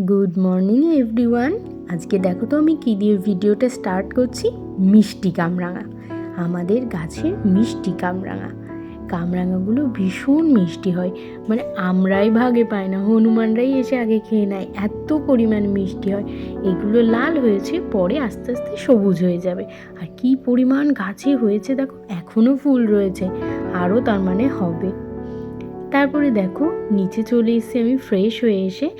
Good morning everyone আজকে দেখো তো আমি কী দিয়ে ভিডিওটা স্টার্ট করছি? মিষ্টি কামরাঙা। আমাদের গাছের মিষ্টি কামরাঙা। কামরাঙাগুলো ভীষণ মিষ্টি হয়। মানে আমরাই ভাগে পাই না, হনুমানরাই এসে আগে খেয়ে নেয়। এত পরিমাণ মিষ্টি হয়। এগুলো লাল হয়েছে, পরে আস্তে আস্তে সবুজ হয়ে যাবে। আর কি পরিমাণ গাছে হয়েছে দেখো এখনও ফুল রয়েছে। আরও তার মানে হবে। তারপরে দেখো, নিচে চলে এসেছি আমি ফ্রেশ হয়ে এসে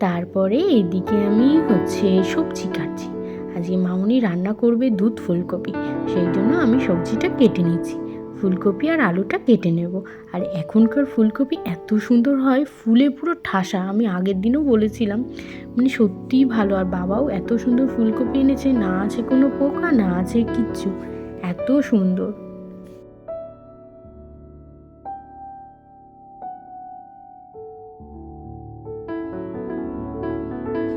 তারপরে এদিকে আমি হচ্ছে সবজি কাটছি। আজকে মামনি রান্না করবে দুধ ফুলকপি। সেই জন্য আমি সবজিটা কেটে নিচ্ছি। ফুলকপি আর আলুটা কেটে নেব। আর এখনকার ফুলকপি এত সুন্দর হয়, ফুলে পুরো ঠাসা। আমি আগের দিনও বলেছিলাম মানে সত্যিই ভালো। আর বাবাও এত সুন্দর ফুলকপি এনেছে, না আছে কোনো পোকা, না আছে কিচ্ছু। এত সুন্দর।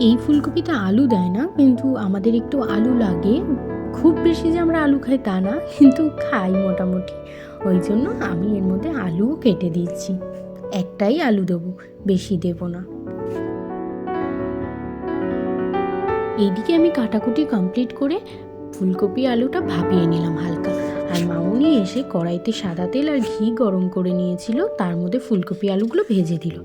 এই ফুলকপিতে আলু দেয় না, কিন্তু আমাদের একটু আলু লাগে। খুব বেশি যে আমরা আলু খাই তা না, কিন্তু খাই মোটামুটি। ওই জন্য আমি এর মধ্যে আলুও কেটে দিচ্ছি। একটাই আলু দেবো, বেশি দেবো না। এইদিকে আমি কাটাকুটি কমপ্লিট করে ফুলকপি আলুটা ভাপিয়ে নিলাম হালকা। আর মামুনি এসে কড়াইতে সাদা তেল আর ঘি গরম করে নিয়েছিল, তার মধ্যে ফুলকপি আলুগুলো ভেজে দিল।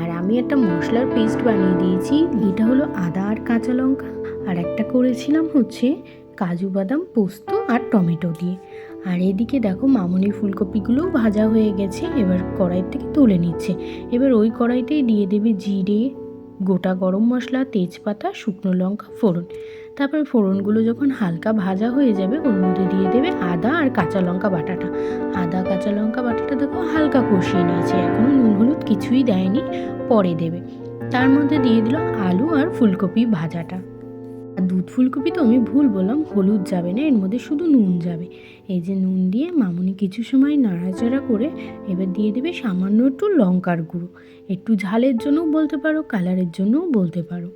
আর আমি একটা মশলার পেস্ট বানিয়ে দিয়েছি, এটা হলো আদা আর কাঁচা লঙ্কা। আর একটা করেছিলাম হচ্ছে কাজু বাদাম, পোস্ত আর টমেটো দিয়ে। আর এদিকে দেখো মামুনি ফুলকপিগুলোও ভাজা হয়ে গেছে, এবার কড়াই থেকে তুলে নিচ্ছে। এবার ওই কড়াইতেই দিয়ে দেবে জিরে, গোটা গরম মশলা, তেজপাতা, শুকনো লঙ্কা, ফোড়ন। তারপর ফোড়নগুলো যখন হালকা ভাজা হয়ে যাবে, ওর মধ্যে দিয়ে দেবে আদা আর কাঁচা লঙ্কা বাটাটা। আদা, কাঁচা লঙ্কা বাটাটা দেখো হালকা কষিয়ে নিয়েছে এখনও নুন হলুদ কিছুই দেয়নি, পরে দেবে। তার মধ্যে দিয়ে দিল আলু আর ফুলকপি ভাজাটা। আর দুধ ফুলকপি তো আমি ভুল বললাম, হলুদ যাবে না, এর মধ্যে শুধু নুন যাবে। এই যে নুন দিয়ে মামুনি কিছু সময় নাড়াচাড়া করে এবার দিয়ে দেবে সামান্য একটু লঙ্কার গুঁড়ো। একটু ঝালের জন্যও বলতে পারো, কালারের জন্যও বলতে পারো।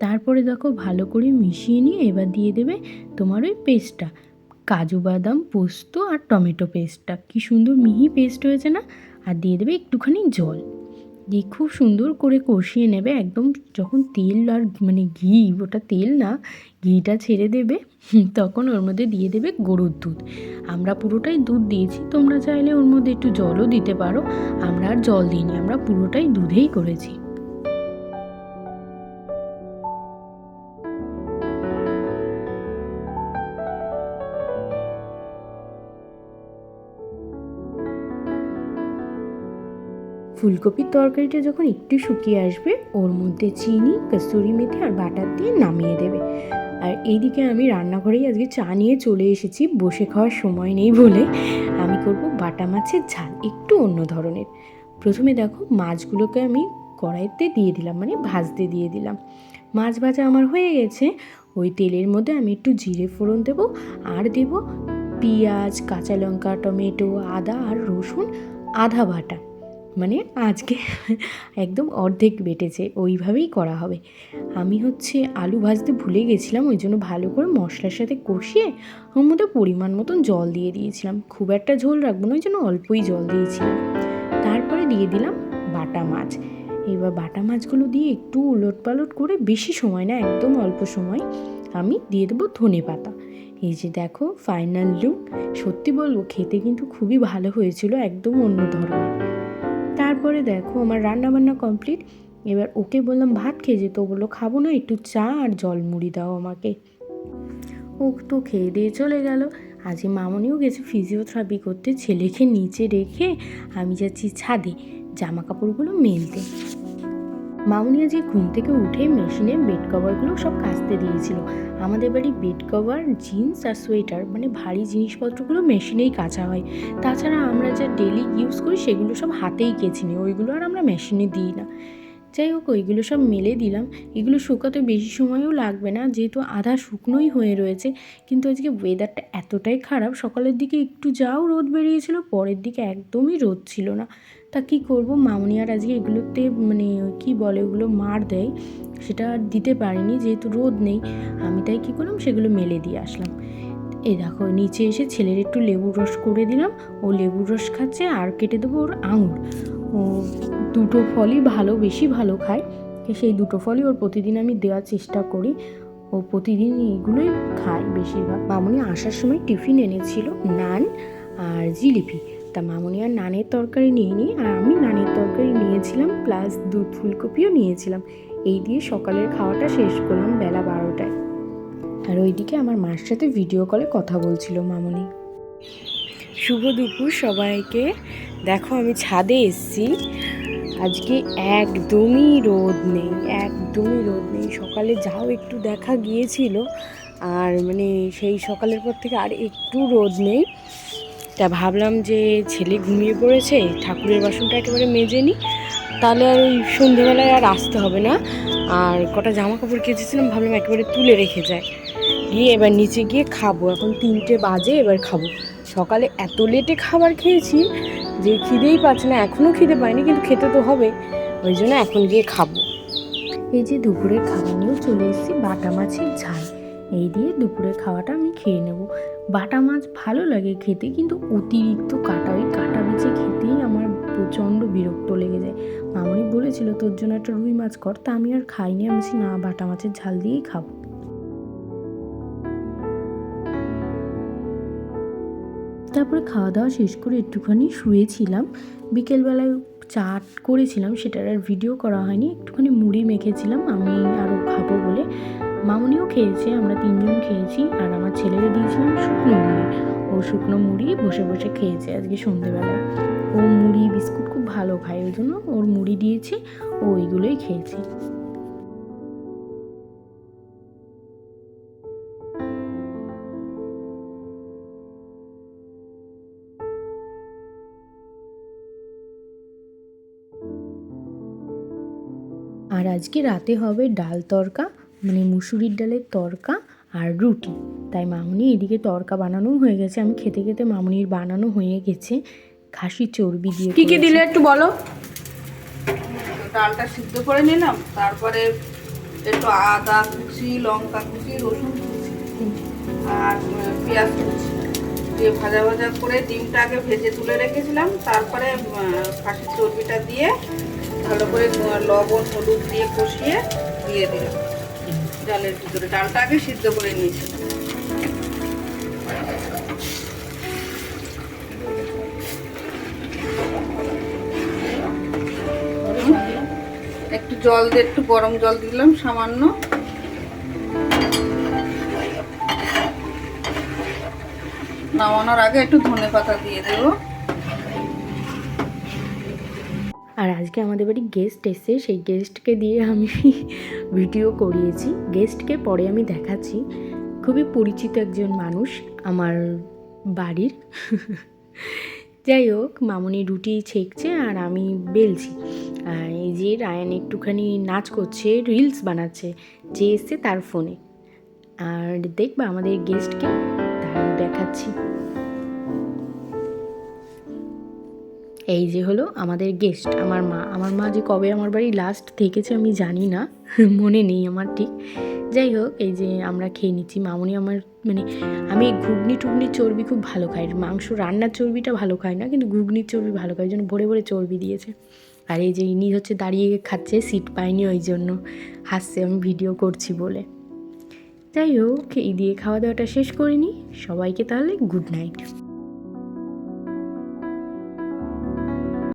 তারপরে দেখো ভালো করে মিশিয়ে নিয়ে এবার দিয়ে দেবে তোমার ওই পেস্টটা কাজু বাদাম, পোস্ত আর টমেটো পেস্টটা কি সুন্দর মিহি পেস্ট হয়েছে না? আর দিয়ে দেবে একটুখানি জল। দিয়ে খুব সুন্দর করে কষিয়ে নেবে। একদম যখন তেল আর মানে ঘি, ওটা তেল না, ঘিটা ছেড়ে দেবে, তখন ওর মধ্যে দিয়ে দেবে গরুর দুধ। আমরা পুরোটাই দুধ দিয়েছি, তোমরা চাইলে ওর মধ্যে একটু জলও দিতে পারো। আমরা আর জল দিইনি, আমরা পুরোটাই দুধেই করেছি। ফুলকপির তরকারিটা যখন একটু শুকিয়ে আসবে, ওর মধ্যে চিনি, কস্তুরি মেথি আর বাটার দিয়ে নামিয়ে দেবে। আর এইদিকে আমি রান্নাঘরেই আজকে চা নিয়ে চলে এসেছি, বসে খাওয়ার সময় নেই বলে। আমি করব বাটা মাছের ঝাল, একটু অন্য ধরনের। প্রথমে দেখো মাছগুলোকে আমি কড়াইতে দিয়ে দিলাম মানে ভাজতে দিয়ে দিলাম। মাছ ভাজা আমার হয়ে গেছে, ওই তেলের মধ্যে আমি একটু জিরে ফোড়ন দেবো আর দেব পেঁয়াজ, কাঁচা লঙ্কা, টমেটো, আদা আর রসুন, আধা বাটা। মানে আজকে একদম অর্ধেক বেটেছে, ওইভাবেই করা হবে। আমি হচ্ছে আলু ভাজতে ভুলে গেছিলাম, ওই জন্য ভালো করে মশলার সাথে কষিয়ে ওর মধ্যে পরিমাণ মতন জল দিয়ে দিয়েছিলাম। খুব একটা ঝোল রাখব না, ওই জন্য অল্পই জল দিয়েছিলাম। তারপরে দিয়ে দিলাম বাটা মাছ। এবার বাটা মাছগুলো দিয়ে একটু উলট পালট করে বেশি সময় না, একদম অল্প সময় আমি দিয়ে দেবো ধনে পাতা। এই যে দেখো ফাইনাল লুক সত্যি বলব, খেতে কিন্তু খুবই ভালো হয়েছিল, একদম অন্য ধরনের। তারপরে দেখো আমার রান্না বান্না কমপ্লিট এবার ওকে বললাম, ভাত খেয়ে যেত। বলল, খাব না, একটু চা আর জল মুড়ি দাও আমাকে। ও তো খেয়ে দিয়ে চলে গেল। আজ মামনিও গেছে ফিজিওথেরাপি করতে, ছেলেকে নিচে রেখে আমি যাচ্ছি ছাদে জামা কাপড়গুলো মেলতে। মামনি আজকে ঘুম থেকে উঠে মেশিনে বেড কভারগুলো সব কাচতে দিয়েছিল। আমাদের বাড়ি বেড কভার জিন্স আর সোয়েটার মানে ভারী জিনিসপত্রগুলো মেশিনেই কাচা হয়। তাছাড়া আমরা যা ডেলি ইউজ করি, সেগুলো সব হাতেই কেচে নিই। ওইগুলো আর আমরা মেশিনে দিই না। যাই হোক, ওইগুলো সব মেলে দিলাম। এগুলো শুকাতে বেশি সময়ও লাগবে না, যেহেতু আধা শুকনোই হয়ে রয়েছে। কিন্তু আজকে ওয়েদারটা এতটাই খারাপ, সকালের দিকে একটু যাও রোদ বেরিয়েছিল, পরের দিকে একদমই রোদ ছিল না। তা কী করব? মামনি আর আজকে এগুলোতে মানে কি বলে ওগুলো মার দেয়, সেটা আর দিতে পারিনি, যেহেতু রোদ নেই। আমি তাই কী করলাম? সেগুলো মেলে দিয়ে আসলাম। এ দেখো, নিচে এসে ছেলের একটু লেবুর রস করে দিলাম। ও লেবুর রস খাচ্ছে, আর কেটে দেবো ওর আঙুর। দুটো ফলই ভালো, বেশি ভালো খায়। সেই দুটো ফলই ওর প্রতিদিন আমি দেওয়ার চেষ্টা করি। ও প্রতিদিন এগুলোই খায় বেশিরভাগ। মামনি আসার সময় টিফিন এনেছিল নান আর জিলিপি। তা মামনি আর নানের তরকারি নিয়ে নিই আর আমি নানের তরকারি নিয়েছিলাম, প্লাস দুধ ফুলকপিও নিয়েছিলাম। এই দিয়ে সকালের খাওয়াটা শেষ করলাম বেলা বারোটায়। আর ওইদিকে আমার মার সাথে ভিডিও কলে কথা বলছিল মামনি। শুভ দুপুর সবাইকে। দেখো, আমি ছাদে এসেছি। আজকে একদমই রোদ নেই, একদমই রোদ নেই। সকালে যাও, একটু দেখা গিয়েছিল। আর মানে সেই সকালের পর থেকে আর একটু রোদ নেই। তা ভাবলাম যে ছেলে ঘুমিয়ে পড়েছে, ঠাকুরের বাসনটা একেবারে মেজে নিই তাহলে আর ওই সন্ধেবেলায় আর আসতে হবে না। আর কটা জামা কাপড় কেচেছিলাম, ভাবলাম একেবারে তুলে রেখে যায় গিয়ে এবার নিচে গিয়ে খাব। এখন তিনটে বাজে, এবার খাব। সকালে এত লেটে খাবার খেয়েছি যে খিদেই পাচ্ছে না এখনও খিদে পাইনি, কিন্তু খেতে তো হবে। ওই জন্য এখন গিয়ে খাব। এই যে দুপুরের খাবার নিয়েও চলে এসেছি, বাটা মাছের ঝাল। এই দিয়ে দুপুরের খাওয়াটা আমি খেয়ে নেব। বাটা মাছ ভালো লাগে খেতে, কিন্তু অতিরিক্ত কাটা, ওই কাটা বেছে খেতেই আমার প্রচণ্ড বিরক্ত লেগে যায়। মামনি বলেছিল, তোর জন্য একটা রুই মাছ কর, তা আমি আর খাইনি, আমি না, বাটা মাছের ঝাল দিয়েই খাব। তারপরে খাওয়া দাওয়া শেষ করে একটুখানি শুয়েছিলাম। বিকেলবেলায় চাট করেছিলাম, সেটার আর ভিডিও করা হয়নি। একটুখানি মুড়ি মেখেছিলাম, আমি আরও খাব বলে। মামনিও খেয়েছে, আমরা তিনজন খেয়েছি, আর আমার ছেলেরা দিয়েছিলাম শুকনো মুড়ি। ও শুকনো মুড়ি বসে বসে খেয়েছে আজকে সন্ধেবেলায় ও মুড়ি, বিস্কুট খুব ভালো খায়, ওই জন্য ওর মুড়ি দিয়েছি, ও ওইগুলোই খেয়েছে। আর আজকে রাতে হবে ডাল তরকা মানে মুসুরির ডালের তরকা আর রুটি। তাই মামনি এদিকে তরকা বানানো হয়ে গেছে। আমি খেতে খেতে মামনির বানানো হয়ে গেছে। খাসি চর্বি দিয়ে কি কি দিলে একটু বলো? ডালটা সিদ্ধ করে নিলাম তারপরে একটু আদা কুচি লঙ্কা কুচি রসুন কুচি আর পেঁয়াজ কুচি দিয়ে ভাজা ভাজা করে ডিমটা আগে ভেজে তুলে রেখেছিলাম। তারপরে খাসির চর্বিটা দিয়ে ভালো করে লবণ, হলুদ দিয়ে কষিয়ে দিয়ে দিলাম। ডালের ভিতরে ডালটা আগে সিদ্ধ করে নিয়েছিলাম একটু জল দিয়ে, একটু গরম জল দিলাম সামান্য। নামানোর আগে একটু ধনে পাতা দিয়ে দেবো। আর আজকে আমাদের বাড়ি গেস্ট এসে সেই গেস্টকে দিয়ে আমি ভিডিও করিয়েছি। গেস্টকে পরে আমি দেখাচ্ছি। খুবই পরিচিত একজন মানুষ আমার বাড়ির। যাই হোক, মামনি রুটি ছেঁকছে আর আমি বেলছি। এই যে রায়ান একটুখানি নাচ করছে রিলস বানাচ্ছে, যে এসছে তার ফোনে আর দেখবা আমাদের গেস্টকে তার দেখাচ্ছি। এই যে হলো আমাদের গেস্ট আমার মা। আমার মা যে কবে আমার বাড়ি লাস্ট থেকেছে আমি জানি না, মনে নেই আমার ঠিক। যাই হোক, এই যে আমরা খেয়ে নিচ্ছি। মামনি আমার মানে আমি ঘুগনি টুগনির চর্বি খুব ভালো খাই। মাংস রান্নার চর্বিটা ভালো খাই না, কিন্তু ঘুগনির চর্বি ভালো খাই। জন্য ভরে ভরে চর্বি দিয়েছে। আর এই যে ইনি হচ্ছে দাঁড়িয়ে খাচ্ছে সিট পাইনি ওই জন্য। হাসছে, আমি ভিডিও করছি বলে। যাই হোক, এই দিয়ে খাওয়া দাওয়াটা শেষ করিনি সবাইকে তাহলে গুড নাইট